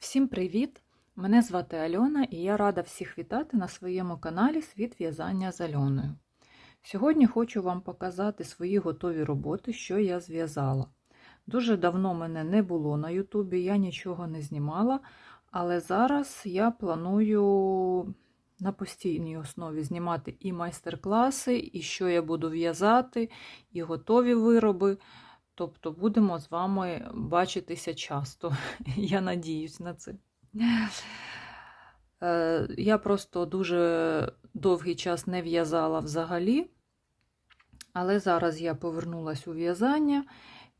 Всім привіт! Мене звати Альона і я рада всіх вітати на своєму каналі Світ в'язання з Альоною. Сьогодні хочу вам показати свої готові роботи, що я зв'язала. Дуже давно мене не було на Ютубі, я нічого не знімала, але зараз я планую на постійній основі знімати і майстер-класи, і що я буду в'язати, і готові вироби. Тобто будемо з вами бачитися часто. Я надіюсь на це. Е, Я просто дуже довгий час не в'язала взагалі, але зараз я повернулася у в'язання,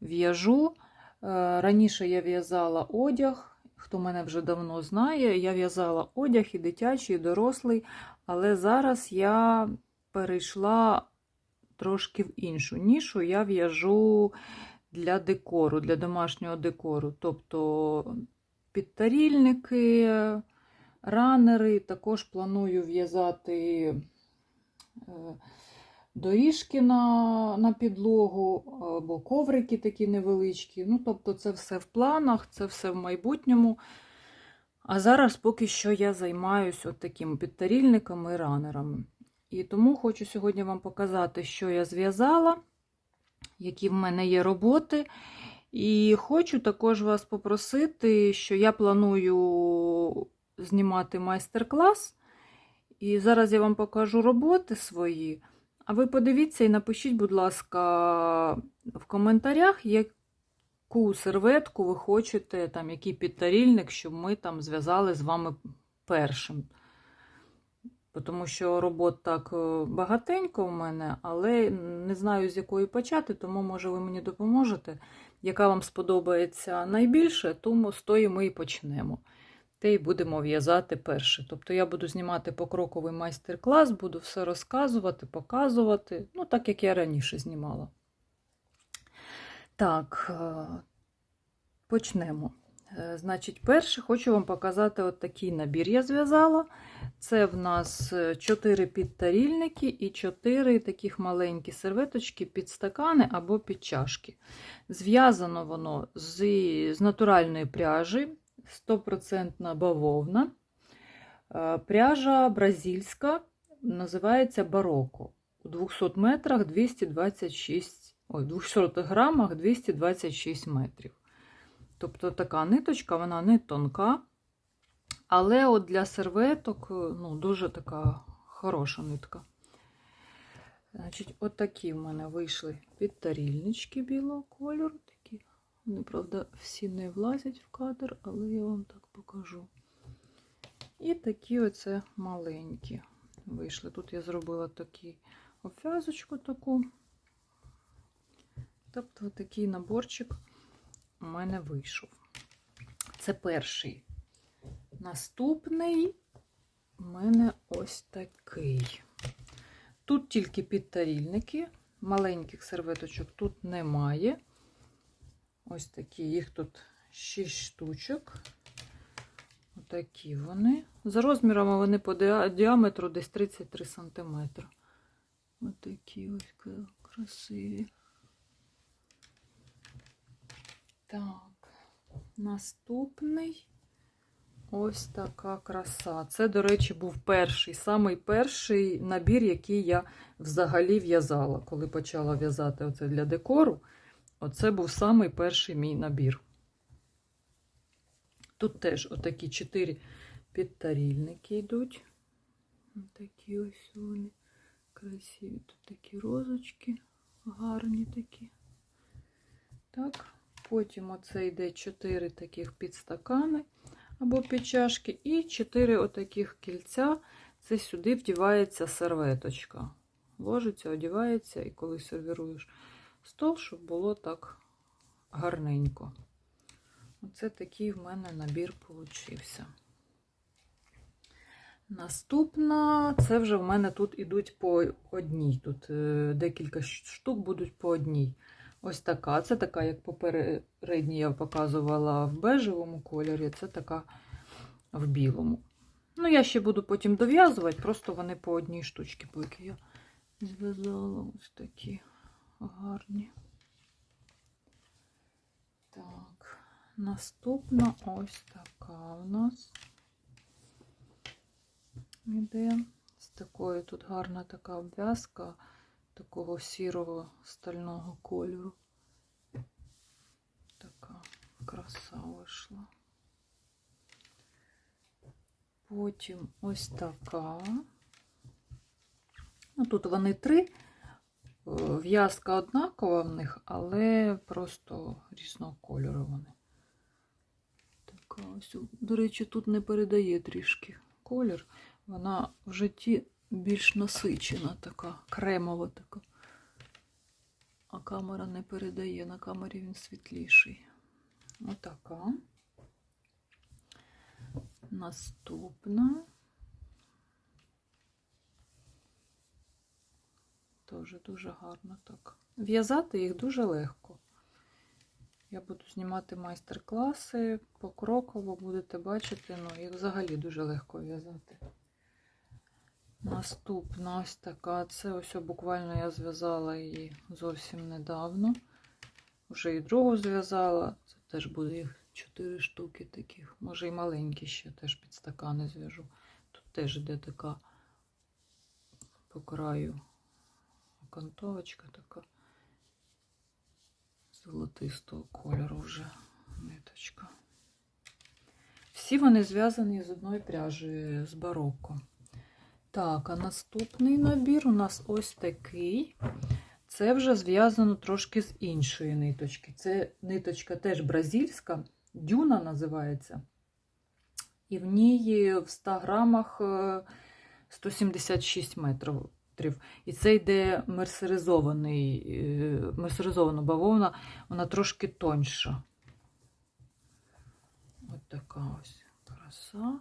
в'яжу. Е, Раніше я в'язала одяг, хто мене вже давно знає, я в'язала одяг і дитячий, і дорослий, але зараз я перейшла трошки в іншу нішу. Я в'яжу для декору, для домашнього декору. Тобто підтарільники, ранери. Також планую в'язати е, доріжки на, на підлогу або коврики такі невеличкі. Ну, тобто, це все в планах, це все в майбутньому. А зараз поки що я займаюся от такими підтарільниками і ранерами. І тому хочу сьогодні вам показати, що я зв'язала, які в мене є роботи. І хочу також вас попросити, що я планую знімати майстер-клас. І зараз я вам покажу роботи свої. А ви подивіться і напишіть, будь ласка, в коментарях, яку серветку ви хочете, там, який підтарільник, щоб ми там зв'язали з вами першим. Тому що робот так е, багатенько в мене, але не знаю, з якої почати, тому, може, ви мені допоможете. Яка вам сподобається найбільше, тому з тої ми і почнемо. Те й будемо в'язати перше. Тобто я буду знімати покроковий майстер-клас, буду все розказувати, показувати, ну, так як я раніше знімала. Так, е, почнемо. Е, Значить, перше хочу вам показати от такий набір я зв'язала. Це в нас 4 підтарільники і 4 таких маленькі серветочки під стакани або під чашки. Зв'язано воно з, з натуральної пряжі, 100% бавовна. Е, Пряжа бразильська, називається бароко. У 200 метрах 226, ой, 200 грамах 226 метрів. Тобто така ниточка, вона не тонка, але от для серветок ну, дуже така хороша нитка. Значить, от такі в мене вийшли підтарільнички білого кольору. Такі. Вони, правда, всі не влазять в кадр, але я вам так покажу. І такі оце маленькі вийшли. Тут я зробила такі обв'язочку таку. Тобто такий наборчик у мене вийшов. Це перший. Наступний у мене ось такий. Тут тільки підтарільники, маленьких серветочок тут немає. Ось такі, їх тут 6 штучок. Отакі вони. За розмірами вони по діаметру десь 33 см. Отакі ось красиві. Так, наступний ось така краса. Це, до речі, був перший, самий перший набір, який я взагалі в'язала, коли почала в'язати оце для декору. Оце був самий перший мій набір. Тут теж отакі чотири підтарільники йдуть. Такі ось вони красиві. Тут такі розочки, гарні такі. Так. Потім оце йде 4 таких підстакани або під чашки, і 4 отаких кільця. Це сюди вдівається серветочка. Ложиться, одівається, і коли сервіруєш стол, щоб було так гарненько. Оце такий в мене набір получився. Наступна, це вже в мене тут ідуть по одній. Тут декілька штук будуть по одній. Ось така. Це така, як попередній я показувала в бежевому кольорі, це така в білому. Ну, я ще буду потім дов'язувати, просто вони по одній штучці, поки я зв'язала ось такі гарні. Так, наступна ось така. у нас іде. З такою тут гарна така обв'язка такого сірого стального кольору. Така краса вийшла. Потім ось така. Ну, тут вони три. Е, В'язка однакова в них, але просто різного кольору вони. Така ось. До речі, тут не передає трішки колір. Вона в житті більш насичена, така, кремова така. А камера не передає, на камері він світліший. Отака. Наступна. Теж дуже гарно так. В'язати їх дуже легко. Я буду знімати майстер-класи покроково, будете бачити, ну, їх взагалі дуже легко в'язати. Наступна ось така. Це ось буквально я зв'язала її зовсім недавно. Вже і другу зв'язала. Це теж буде їх 4 штуки таких. Може і маленькі ще теж під стакани зв'яжу. Тут теж йде така по краю окантовочка така золотистого кольору вже ниточка. Всі вони зв'язані з одної пряжі з бароко. Так, а наступний набір у нас ось такий. Це вже зв'язано трошки з іншої ниточки. Це ниточка теж бразильська, дюна називається. І в ній в 100 грамах е, 176 метрів. І це йде мерсеризований, е, мерсеризована бавовна, вона трошки тоньша. Ось така ось краса.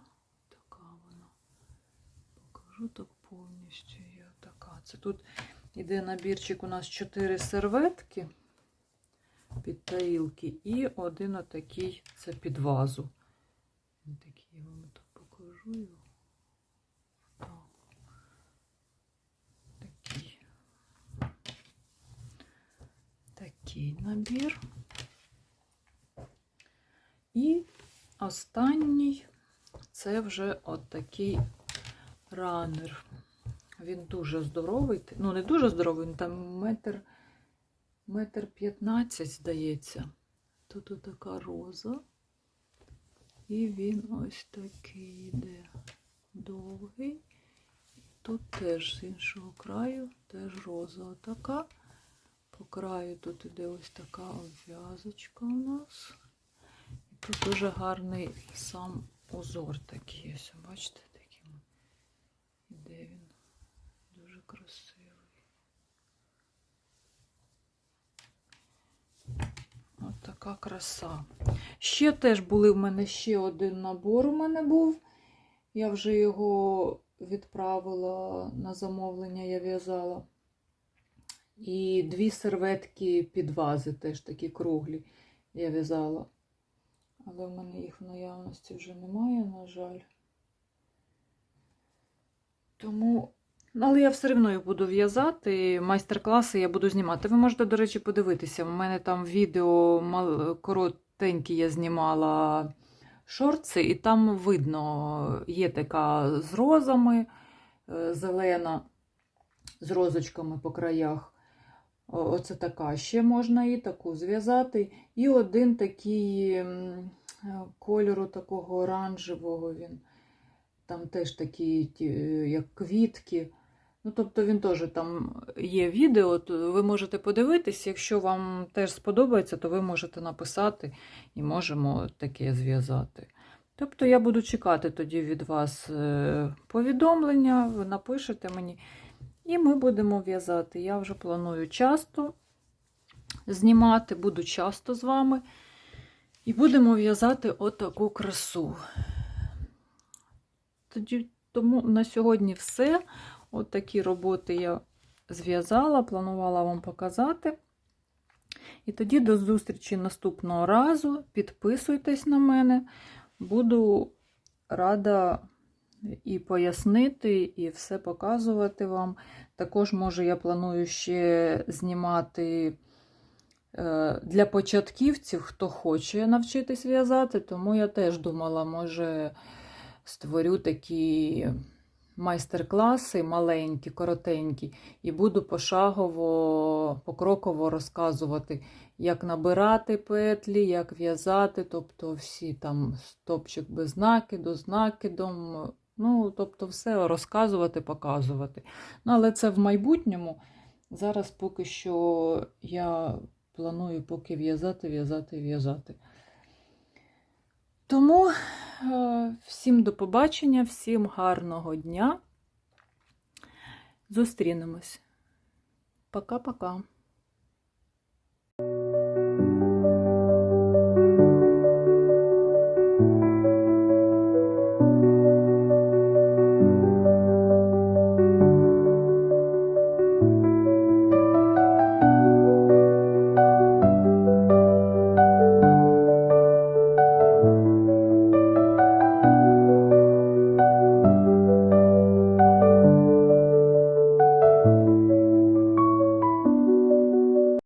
Так повністю. Є така. Це тут іде набірчик у нас 4 серветки під тарілки і один отакий, це під вазу. Такий я вам тут покажу його. Так. Такий. Такий набір. І останній це вже от такий ранер. Він дуже здоровий. Ну, не дуже здоровий, він там метр, метр 15, здається. Тут така роза. І він ось такий йде довгий. Тут теж з іншого краю, теж роза така. По краю тут іде ось така обв'язочка у нас. І тут дуже гарний сам узор такий. Ось, бачите, іде він. Дуже красивий. От така краса. Ще теж були в мене ще один набор у мене був. Я вже його відправила на замовлення, я в'язала. І дві серветки під вази, теж такі круглі, я в'язала. Але в мене їх в наявності вже немає, на жаль. Тому, але я все одно буду в'язати. Майстер-класи я буду знімати. Ви можете, до речі, подивитися. У мене там відео мал- коротенькі я знімала шорти, і там видно, є така з розами е, зелена, з розочками по краях. Оце така. Ще можна і таку зв'язати. І один такий е, кольору такого оранжевого він. Там теж такі, е, як квітки. Ну, тобто він теж там є відео, ви можете подивитись. Якщо вам теж сподобається, то ви можете написати і можемо таке зв'язати. Тобто я буду чекати тоді від вас е, повідомлення, ви напишете мені, і ми будемо в'язати. Я вже планую часто знімати, буду часто з вами. І будемо в'язати отаку красу. Тоді, тому на сьогодні все. От такі роботи я зв'язала, планувала вам показати. І тоді до зустрічі наступного разу. Підписуйтесь на мене. Буду рада і пояснити, і все показувати вам. Також, може, я планую ще знімати е, для початківців, хто хоче навчитись в'язати, тому я теж думала, може, створю такі майстер-класи маленькі, коротенькі, і буду пошагово, покроково розказувати, як набирати петлі, як в'язати, тобто всі там стопчик без накиду, з накидом. Ну, тобто, все розказувати, показувати. Ну, але це в майбутньому. Зараз поки що я планую поки в'язати, в'язати, в'язати. Тому всім до побачення, всім гарного дня. Зустрінемось. Пока-пока.